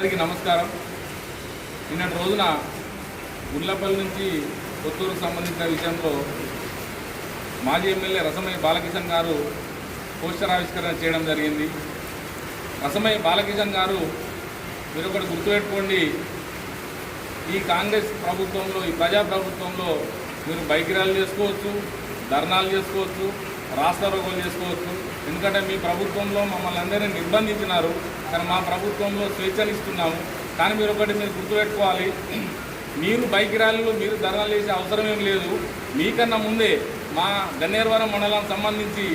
నమస్కారం. నిన్నటి రోజున గుండ్లపల్లి నుంచి కొత్తూరుకు సంబంధించిన విషయంలో మాజీ ఎమ్మెల్యే రసమయ్య బాలకిషన్ గారు పోస్టర్ ఆవిష్కరణ చేయడం జరిగింది. రసమయ్య బాలకిషన్ గారు మీరు ఒకటి గుర్తుపెట్టుకోండి. ఈ కాంగ్రెస్ ప్రభుత్వంలో ఈ ప్రజాప్రభుత్వంలో మీరు బైక్ ర్యాలీ చేసుకోవచ్చు. ధర్నాలు చేసుకోవచ్చు రాస్తారోగోలు చేసుకోవచ్చు. ఎందుకంటే మీ ప్రభుత్వంలో మమ్మల్ని అందరినీ నిర్బంధించినారు. కానీ మా ప్రభుత్వంలో స్వేచ్ఛను ఇస్తున్నాము. కానీ మీరు ఒకటి మీరు గుర్తుపెట్టుకోవాలి. మీరు బైక్ ర్యాలీలు మీరు ధర్నాలు చేసే అవసరం ఏం లేదు. మీకన్నా ముందే మా గన్నేరవరం మండలానికి సంబంధించి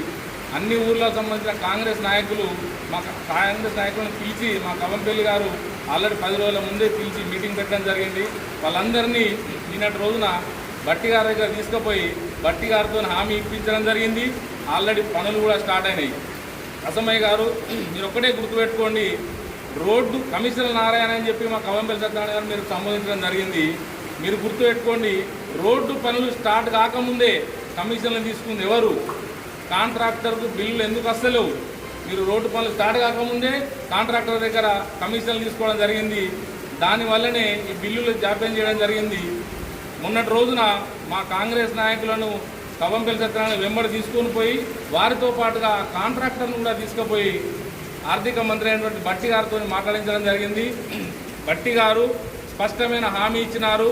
అన్ని ఊర్లకు సంబంధించిన కాంగ్రెస్ నాయకులు మా కాంగ్రెస్ నాయకులను పిలిచి మా కవంపల్లి గారు ఆల్రెడీ పది రోజుల ముందే పిలిచి మీటింగ్ పెట్టడం జరిగింది. వాళ్ళందరినీ నిన్నటి రోజున బట్టి గారి దగ్గర తీసుకుపోయి బట్టి గారితో హామీ ఇప్పించడం జరిగింది. ఆల్రెడీ పనులు కూడా స్టార్ట్ అయినాయి. అసమయ్య గారు మీరు ఒక్కటే గుర్తుపెట్టుకోండి రోడ్డు కమిషనర్ నారాయణ అని చెప్పి మా కవంపల్లి సత్యనారాయణ గారు మీరు సంబోధించడం జరిగింది. మీరు గుర్తుపెట్టుకోండి రోడ్డు పనులు స్టార్ట్ కాకముందే కమిషన్లు తీసుకుంది ఎవరు? కాంట్రాక్టర్కు బిల్లులు ఎందుకు వస్తలేవు మీరు రోడ్డు పనులు స్టార్ట్ కాకముందే కాంట్రాక్టర్ దగ్గర కమిషన్లు తీసుకోవడం జరిగింది. దానివల్లనే ఈ బిల్లులు జాప్యం చేయడం జరిగింది. మొన్నటి రోజున మా కాంగ్రెస్ నాయకులను కవంపల్లి సత్యనారాయణ వెంబడి తీసుకొని పోయి వారితో పాటుగా కాంట్రాక్టర్ను కూడా తీసుకుపోయి ఆర్థిక మంత్రి అయినటువంటి బట్టి గారితో మాట్లాడించడం జరిగింది. బట్టి గారు స్పష్టమైన హామీ ఇచ్చినారు.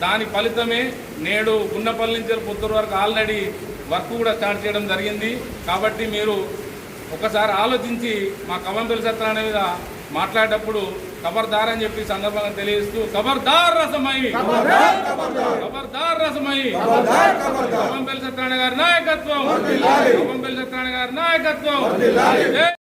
దాని ఫలితమే నేడు గుండెపల్లి నుంచి పుత్తూరు వరకు ఆల్రెడీ వర్క్ కూడా స్టార్ట్ చేయడం జరిగింది. కాబట్టి మీరు ఒకసారి ఆలోచించి మా కవంపల్లి సత్యనారాయణ మీద మాట్లాడేటప్పుడు ఖబర్దార్ అని చెప్పి సందర్భంగా తెలియజేస్తూ ఖబర్దార్ రసమై! సత్యనారాయణ గారి నాయకత్వం. గారి నాయకత్వం.